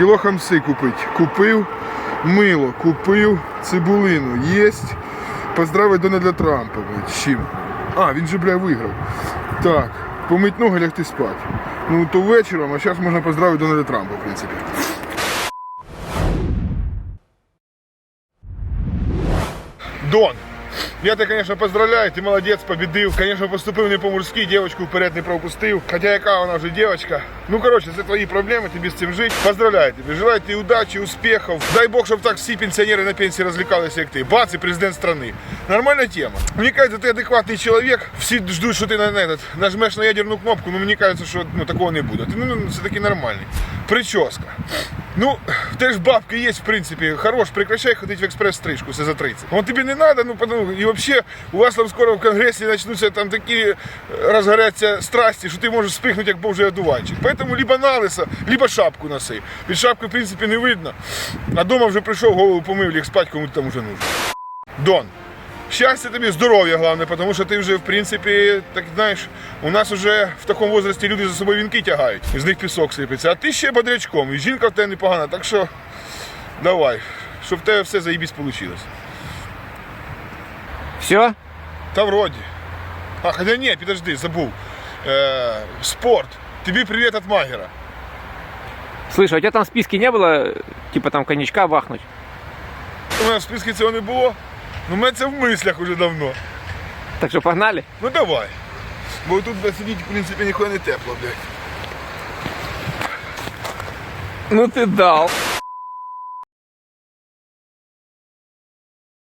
Кіло хамси купить. Купив мило, купив цибулину. Єсть. Поздравить Дональда Трампа. Чим? А, він же, бля, виграв. Так, помить ноги, лягти спати. Ну, то вечором, а зараз можна поздравити Дональда Трампа, в принципі. Дон, я тебе, конечно, поздравляю, ти молодець, победив. Конечно, поступив не по-мужськи, дівчинку вперед не пропустив. Хоча яка вона вже дівчинка. Ну, коротше, це твої проблеми, тобі з цим жити. Поздравляю тебе. Желаю тобі удачі, успіхів. Дай Бог, щоб так всі пенсіонери на пенсії розвлекалися, як ти. Бац, і президент страны. Нормальна тема. Мені кажется, ти адекватний чоловік. Всі ждуть, що ти на, на, этот, нажмеш на ядерну кнопку, ну мені кажется, що ну, такого не буде. Ти ну, все таки нормальний. Прическа. Ну, теж бабки є, в принципі, хорош, прекращай ходити в експрес-стрижку, все за 30. Он тобі не треба, ну, потому, і взагалі, у вас там скоро в Конгресі почнуться там такі е, розгоряться страсті, що ти можеш спихнути, як божий одуванчик. Поэтому либо на лисо, либо шапку носи. Під шапкою, в принципі, не видно. А дома вже прийшов, голову помив, ліг спать, кому там уже нужно. Дон, Щастя тобі, здоров'я головне, тому що ти вже, в принципі, так знаєш, у нас вже в такому возрасті люди за собою вінки тягають, з них пісок сипеться, а ти ще бодрячком, і жінка в тебе непогана, так що давай, щоб в тебе все заїбісь вийшло. Все? Та вроді. А, хоча ні, підожди, забув. Е, спорт. Тобі привіт від Магера. Слышь, а у тебя там в списке не было, типа там коньячка бахнуть? У мене в списку цього не було. Ну, у мене це в мислях уже давно. Так що погнали? Ну давай. Бо тут блядь, сидіти, в принципі, ніхуя не тепло, блядь. Ну ти дал.